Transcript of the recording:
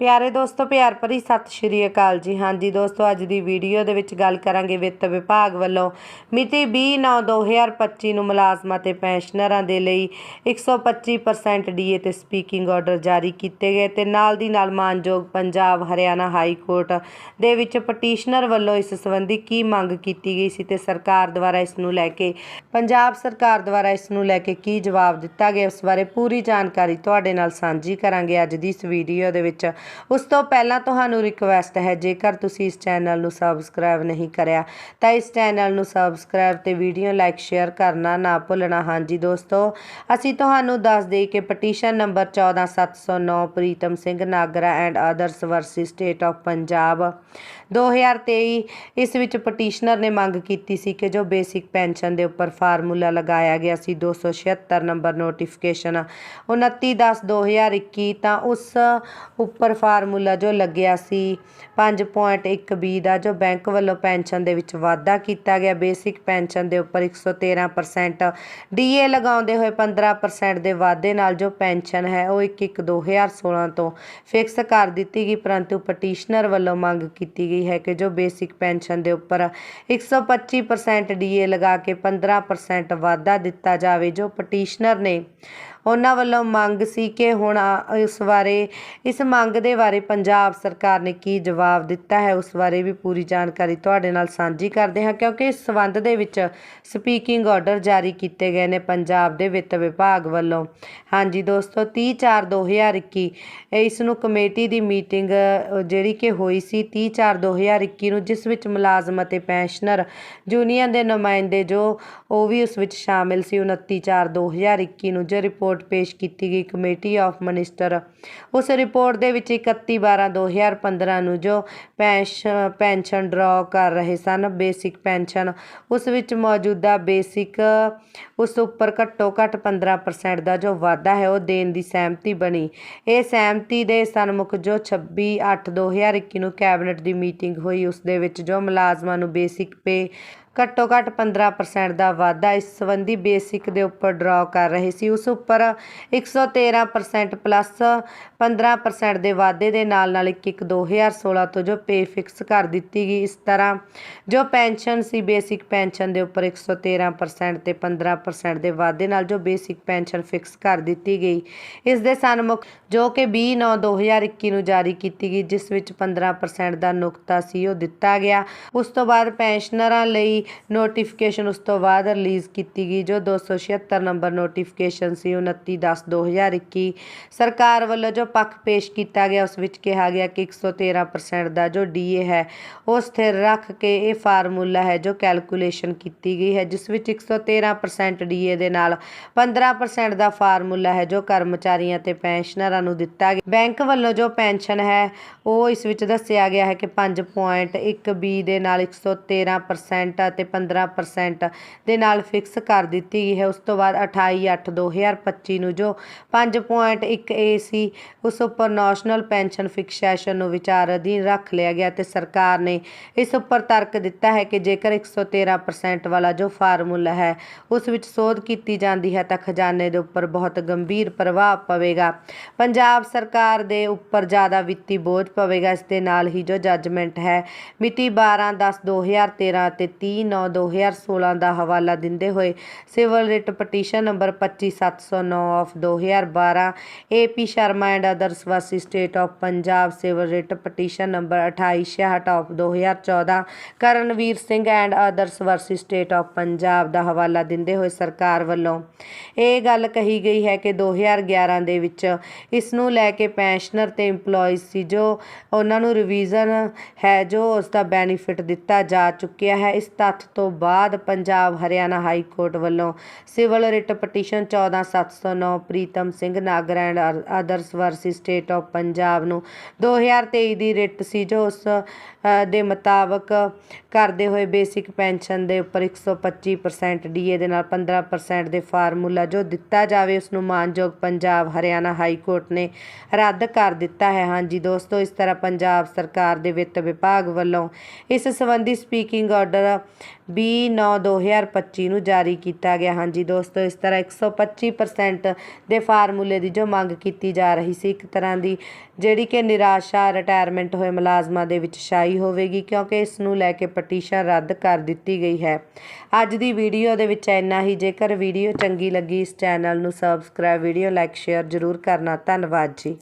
ਪਿਆਰੇ ਦੋਸਤੋ, ਪਿਆਰ ਭਰੀ ਸਤਿ ਸ਼੍ਰੀ ਅਕਾਲ ਜੀ। ਹਾਂਜੀ ਦੋਸਤੋ, ਅੱਜ ਦੀ ਵੀਡੀਓ ਦੇ ਵਿੱਚ ਗੱਲ ਕਰਾਂਗੇ ਵਿੱਤ ਵਿਭਾਗ ਵੱਲੋਂ ਮਿਤੀ 20/9/2025 ਨੂੰ ਮੁਲਾਜ਼ਮਾਂ ਤੇ ਪੈਨਸ਼ਨਰਾਂ ਦੇ ਲਈ 125% ਡੀਏ ਤੇ ਸਪੀਕਿੰਗ ਆਰਡਰ ਜਾਰੀ ਕੀਤੇ ਗਏ ਤੇ ਨਾਲ ਦੀ ਨਾਲ ਮਾਨਯੋਗ ਪੰਜਾਬ ਹਰਿਆਣਾ ਹਾਈ ਕੋਰਟ ਦੇ ਵਿੱਚ ਪਟੀਸ਼ਨਰ ਵੱਲੋਂ ਇਸ ਸੰਬੰਧੀ ਕੀ ਮੰਗ ਕੀਤੀ ਗਈ ਸੀ ਤੇ ਸਰਕਾਰ ਦੁਆਰਾ ਇਸ ਨੂੰ ਲੈ ਕੇ, ਪੰਜਾਬ ਸਰਕਾਰ ਦੁਆਰਾ ਇਸ ਨੂੰ ਲੈ ਕੇ ਕੀ ਜਵਾਬ ਦਿੱਤਾ ਗਿਆ, ਉਸ ਬਾਰੇ ਪੂਰੀ ਜਾਣਕਾਰੀ ਤੁਹਾਡੇ ਨਾਲ ਸਾਂਝੀ ਕਰਾਂਗੇ ਅੱਜ ਦੀ ਇਸ ਵੀਡੀਓ ਦੇ ਵਿੱਚ। ਉਸ ਤੋਂ ਪਹਿਲਾਂ ਤੁਹਾਨੂੰ ਰਿਕਵੈਸਟ ਹੈ, ਜੇਕਰ ਤੁਸੀਂ ਇਸ ਚੈਨਲ ਨੂੰ ਸਬਸਕ੍ਰਾਈਬ ਨਹੀਂ ਕਰਿਆ, ਤਾਂ ਇਸ ਚੈਨਲ ਨੂੰ ਸਬਸਕ੍ਰਾਈਬ ਤੇ ਵੀਡੀਓ ਲਾਈਕ ਸ਼ੇਅਰ ਕਰਨਾ ਨਾ ਭੁੱਲਣਾ। ਹਾਂਜੀ ਦੋਸਤੋ, ਅਸੀਂ ਤੁਹਾਨੂੰ ਦੱਸ ਦੇਈਏ ਕਿ petition number 14709 Pritam Singh Nagra and others versus state of Punjab 2023 ਇਸ ਵਿੱਚ ਪਟੀਸ਼ਨਰ ਨੇ ਮੰਗ ਕੀਤੀ ਸੀ ਕਿ ਜੋ ਬੇਸਿਕ ਪੈਨਸ਼ਨ ਦੇ ਉੱਪਰ ਫਾਰਮੂਲਾ ਲਗਾਇਆ ਗਿਆ ਸੀ 276 ਨੰਬਰ ਨੋਟੀਫਿਕੇਸ਼ਨ 29/10/2021 ਤਾਂ ਉਸ ਉੱਪਰ ਫਾਰਮੂਲਾ ਜੋ ਲੱਗਿਆ ਸੀ 5.1 ਬੀ ਦਾ, ਜੋ ਬੈਂਕ ਵੱਲੋਂ ਪੈਨਸ਼ਨ ਦੇ ਵਿੱਚ ਵਾਧਾ ਕੀਤਾ ਗਿਆ ਬੇਸਿਕ ਪੈਨਸ਼ਨ ਦੇ ਉੱਪਰ 113% ਡੀਏ ਲਗਾਉਂਦੇ ਹੋਏ 15% ਦੇ ਵਾਧੇ ਨਾਲ ਜੋ ਪੈਨਸ਼ਨ ਹੈ, ਉਹ 1/1/2016 ਤੋਂ ਫਿਕਸ ਕਰ ਦਿੱਤੀ ਗਈ, ਪਰੰਤੂ ਪਟੀਸ਼ਨਰ ਵੱਲੋਂ ਮੰਗ ਕੀਤੀ ਗਈ ਹੈ ਕਿ ਜੋ ਬੇਸਿਕ ਪੈਨਸ਼ਨ ਦੇ ਉੱਪਰ 125% ਡੀਏ ਲਗਾ ਕੇ 15% ਵਾਧਾ ਦਿੱਤਾ ਜਾਵੇ, ਜੋ ਪਟੀਸ਼ਨਰ ਨੇ ਉਹਨਾਂ ਵੱਲੋਂ ਮੰਗ ਸੀ ਕਿ ਹੁਣ ਇਸ ਬਾਰੇ, ਇਸ ਮੰਗ ਦੇ ਬਾਰੇ ਪੰਜਾਬ ਸਰਕਾਰ ਨੇ ਕੀ ਜਵਾਬ ਦਿੱਤਾ ਹੈ, ਉਸ ਬਾਰੇ ਵੀ ਪੂਰੀ ਜਾਣਕਾਰੀ ਤੁਹਾਡੇ ਨਾਲ ਸਾਂਝੀ ਕਰਦੇ ਹਾਂ, ਕਿਉਂਕਿ ਇਸ ਸਬੰਧ ਦੇ ਵਿੱਚ ਸਪੀਕਿੰਗ ਆਰਡਰ ਜਾਰੀ ਕੀਤੇ ਗਏ ਨੇ ਪੰਜਾਬ ਦੇ ਵਿੱਤ ਵਿਭਾਗ ਵੱਲੋਂ। ਹਾਂਜੀ ਦੋਸਤੋ 30 4 2021 ਇਸ ਨੂੰ ਕਮੇਟੀ ਦੀ ਮੀਟਿੰਗ ਜਿਹੜੀ ਕਿ ਹੋਈ ਸੀ 30 4 2021 ਨੂੰ, ਜਿਸ ਵਿੱਚ ਮੁਲਾਜ਼ਮ ਅਤੇ ਪੈਨਸ਼ਨਰ ਯੂਨੀਅਨ ਦੇ ਨੁਮਾਇੰਦੇ ਜੋ, ਉਹ ਵੀ ਉਸ ਵਿੱਚ ਸ਼ਾਮਿਲ ਸੀ 29 4 2021 ਨੂੰ, ਜੋ ਰਿਪੋਰਟ ਪੇਸ਼ ਕੀਤੀ ਗਈ ਕਮੇਟੀ ਆਫ ਮਿਨਿਸਟਰ। ਉਸ ਰਿਪੋਰਟ ਦੇ ਵਿੱਚ 31 12 2015 ਨੂੰ ਜੋ ਪੈਨਸ਼ਨ ਡਰਾ ਕਰ ਰਹੇ ਸਨ, ਬੇਸਿਕ ਪੈਨਸ਼ਨ, ਉਸ ਵਿੱਚ ਮੌਜੂਦਾ ਬੇਸਿਕ, ਉਸ ਉੱਪਰ ਘੱਟੋ ਘੱਟ 15% ਦਾ ਜੋ ਵਾਧਾ ਹੈ, ਉਹ ਦੇਣ ਦੀ ਸਹਿਮਤੀ ਬਣੀ। ਇਹ ਸਹਿਮਤੀ ਦੇ ਸਨਮੁਖ ਜੋ 26 8 2021 ਨੂੰ ਕੈਬਨਿਟ ਦੀ ਮੀਟਿੰਗ ਹੋਈ, ਉਸ ਦੇ ਵਿੱਚ ਜੋ ਮੁਲਾਜ਼ਮਾਂ ਨੂੰ ਬੇਸਿਕ ਪੇ ਘੱਟੋ ਘੱਟ 15% ਦਾ ਵਾਧਾ ਇਸ ਸੰਬੰਧੀ ਬੇਸਿਕ ਦੇ ਉੱਪਰ ਡਰਾ ਕਰ ਰਹੇ ਸੀ। ਉਸ ਉੱਪਰ 113% ਪਲੱਸ 15% ਦੇ ਵਾਧੇ ਦੇ ਨਾਲ ਨਾਲ 1 1 2016 ਤੋਂ ਜੋ ਪੇ ਫਿਕਸ ਕਰ ਦਿੱਤੀ ਗਈ ਇਸ ਤਰ੍ਹਾਂ ਜੋ ਪੈਨਸ਼ਨ ਸੀ, ਬੇਸਿਕ ਪੈਨਸ਼ਨ ਦੇ ਉੱਪਰ 113% ਤੇ 15% ਦੇ ਵਾਧੇ ਨਾਲ ਜੋ ਬੇਸਿਕ ਪੈਨਸ਼ਨ ਫਿਕਸ ਕਰ ਦਿੱਤੀ ਗਈ। ਇਸ ਦੇ ਸਨਮੁਖ ਜੋ ਕਿ 20 9 2021 ਨੂੰ ਜਾਰੀ ਕੀਤੀ ਗਈ, ਜਿਸ ਵਿੱਚ 15% ਦਾ ਨੁਕਤਾ ਸੀ, ਉਹ ਦਿੱਤਾ ਗਿਆ। ਉਸ ਤੋਂ ਬਾਅਦ ਪੈਨਸ਼ਨਰਾਂ ਲਈ ਨੋਟੀਫਿਕੇਸ਼ਨ ਉਸ ਤੋਂ ਬਾਅਦ ਰਿਲੀਜ਼ ਕੀਤੀ ਗਈ, ਜੋ 276 ਨੰਬਰ ਨੋਟੀਫਿਕੇਸ਼ਨ ਸੀ 29 10 2021 ਸਰਕਾਰ ਵੱਲੋਂ ਜੋ ਪੱਖ ਪੇਸ਼ ਕੀਤਾ ਗਿਆ, ਉਸ ਵਿੱਚ ਕਿਹਾ ਗਿਆ ਕਿ 113% ਦਾ ਜੋ ਡੀਏ ਹੈ, ਉਹ ਸਥਿਰ ਰੱਖ ਕੇ ਇਹ ਫਾਰਮੂਲਾ ਹੈ ਜੋ ਕੈਲਕੂਲੇਸ਼ਨ ਕੀਤੀ ਗਈ ਹੈ, ਜਿਸ ਵਿੱਚ 113% ਡੀਏ ਦੇ ਨਾਲ 15% ਦਾ ਫਾਰਮੂਲਾ ਹੈ ਜੋ ਕਰਮਚਾਰੀਆਂ ਤੇ ਪੈਨਸ਼ਨਰਾਂ ਨੂੰ ਦਿੱਤਾ ਗਿਆ। ਬੈਂਕ ਵੱਲੋਂ ਜੋ ਪੈਨਸ਼ਨ ਹੈ, ਉਹ ਇਸ ਵਿੱਚ ਦੱਸਿਆ ਗਿਆ ਹੈ ਕਿ 5.1 ਬੀ ਦੇ ਨਾਲ 113% ਅਤੇ 15% ਦੇ ਨਾਲ ਫਿਕਸ ਕਰ ਦਿੱਤੀ ਗਈ ਹੈ। ਉਸ ਤੋਂ ਬਾਅਦ 28 8 2025 ਨੂੰ ਜੋ 5.1 ਏ ਸੀ, ਉਸ ਉੱਪਰ ਨੈਸ਼ਨਲ ਪੈਨਸ਼ਨ ਫਿਕਸੇਸ਼ਨ ਨੂੰ ਵਿਚਾਰ ਅਧੀਨ ਰੱਖ ਲਿਆ ਗਿਆ ਤੇ ਸਰਕਾਰ ਨੇ ਇਸ ਉੱਪਰ ਤਰਕ ਦਿੱਤਾ ਹੈ ਕਿ ਜੇਕਰ 113% ਵਾਲਾ ਜੋ ਫਾਰਮੂਲਾ ਹੈ, ਉਸ ਵਿੱਚ ਸੋਧ ਕੀਤੀ ਜਾਂਦੀ ਹੈ ਤਾਂ ਖਜ਼ਾਨੇ ਦੇ ਉੱਪਰ ਬਹੁਤ ਗੰਭੀਰ ਪ੍ਰਭਾਵ ਪਵੇਗਾ। ਪੰਜਾਬ ਸਰਕਾਰ ਦੇ ਉੱਪਰ ਜ਼ਿਆਦਾ ਵਿੱਤੀ ਬੋਝ ਪਵੇਗਾ। ਇਸ ਦੇ ਨਾਲ ਹੀ ਜੋ ਜੱਜਮੈਂਟ ਹੈ, ਮਿਤੀ 12 10 2013 ਅਤੇ 30 9 2016 ਦਾ ਹਵਾਲਾ ਦਿੰਦੇ ਹੋਏ civil writ petition number 25709 of 2012 A P Sharma and others versus state of Punjab civil writ petition number 2866 of 2014 Karanvir Singh and others versus state of Punjab ਦਾ ਹਵਾਲਾ ਦਿੰਦੇ ਹੋਏ ਸਰਕਾਰ ਵੱਲੋਂ ਇਹ ਗੱਲ ਕਹੀ ਗਈ ਹੈ ਕਿ 2011 ਦੇ ਵਿੱਚ ਇਸ ਨੂੰ ਲੈ ਕੇ ਪੈਨਸ਼ਨਰ ਤੇ EMPLOYEES ਸੀ ਜੋ ਉਹਨਾਂ ਨੂੰ ਰਿਵੀਜ਼ਨ ਹੈ ਜੋ ਉਸ ਦਾ ਬੈਨੀਫਿਟ ਦਿੱਤਾ ਜਾ ਚੁੱਕਿਆ ਹੈ। ਇਸ ਤੱਥ ਤੋਂ ਬਾਅਦ ਪੰਜਾਬ ਹਰਿਆਣਾ ਹਾਈ ਕੋਰਟ ਵੱਲੋਂ civil writ petition 14709 Pritam Singh Nagar and others versus state of Punjab ਨੂੰ 2023 ਦੀ ਰਿਟ ਸੀ ਜੋ ਉਸ ਦੇ ਮੁਤਾਬਕ ਕਰਦੇ ਹੋਏ ਬੇਸਿਕ ਪੈਨਸ਼ਨ ਦੇ ਉੱਪਰ 125% ਡੀਏ ਦੇ ਨਾਲ 15% ਦੇ ਫਾਰਮੂਲਾ ਜੋ ਦਿੱਤਾ ਜਾਵੇ ਉਸ ਨੂੰ ਮਾਨਯੋਗ ਪੰਜਾਬ ਹਰਿਆਣਾ ਹਾਈ ਕੋਰਟ ਨੇ ਰੱਦ ਕਰ ਦਿੱਤਾ ਹੈ। ਹਾਂਜੀ ਦੋਸਤੋ, ਇਸ ਤਰ੍ਹਾਂ ਪੰਜਾਬ ਸਰਕਾਰ ਦੇ ਵਿੱਤ ਵਿਭਾਗ ਵੱਲੋਂ ਇਸ ਸੰਬੰਧੀ ਸਪੀਕਿੰਗ ਆਰਡਰ 20/9/2025 ਨੂੰ ਜਾਰੀ ਕੀਤਾ ਗਿਆ। ਹਾਂਜੀ ਦੋਸਤੋ, ਇਸ ਤਰ੍ਹਾਂ 125% ਦੇ ਫਾਰਮੂਲੇ ਦੀ ਜੋ ਮੰਗ ਕੀਤੀ ਜਾ ਰਹੀ ਸੀ, ਇੱਕ ਤਰ੍ਹਾਂ ਦੀ ਜਿਹੜੀ ਕਿ ਨਿਰਾਸ਼ਾ ਰਿਟਾਇਰਮੈਂਟ ਹੋਏ ਮੁਲਾਜ਼ਮਾਂ ਦੇ ਵਿੱਚ ਛਾਈ ਹੋਵੇਗੀ ਕਿਉਂਕਿ ਇਸ ਨੂੰ ਲੈ ਕੇ ਪਟੀਸ਼ਨ ਰੱਦ ਕਰ ਦਿੱਤੀ ਗਈ ਹੈ। ਅੱਜ ਦੀ ਵੀਡੀਓ ਦੇ ਵਿੱਚ ਇੰਨਾ ਹੀ। ਜੇਕਰ ਵੀਡੀਓ ਚੰਗੀ ਲੱਗੀ, ਇਸ ਚੈਨਲ ਨੂੰ ਸਬਸਕ੍ਰਾਈਬ ਵੀਡੀਓ ਲਾਈਕ ਸ਼ੇਅਰ ਜ਼ਰੂਰ ਕਰਨਾ। ਧੰਨਵਾਦ ਜੀ।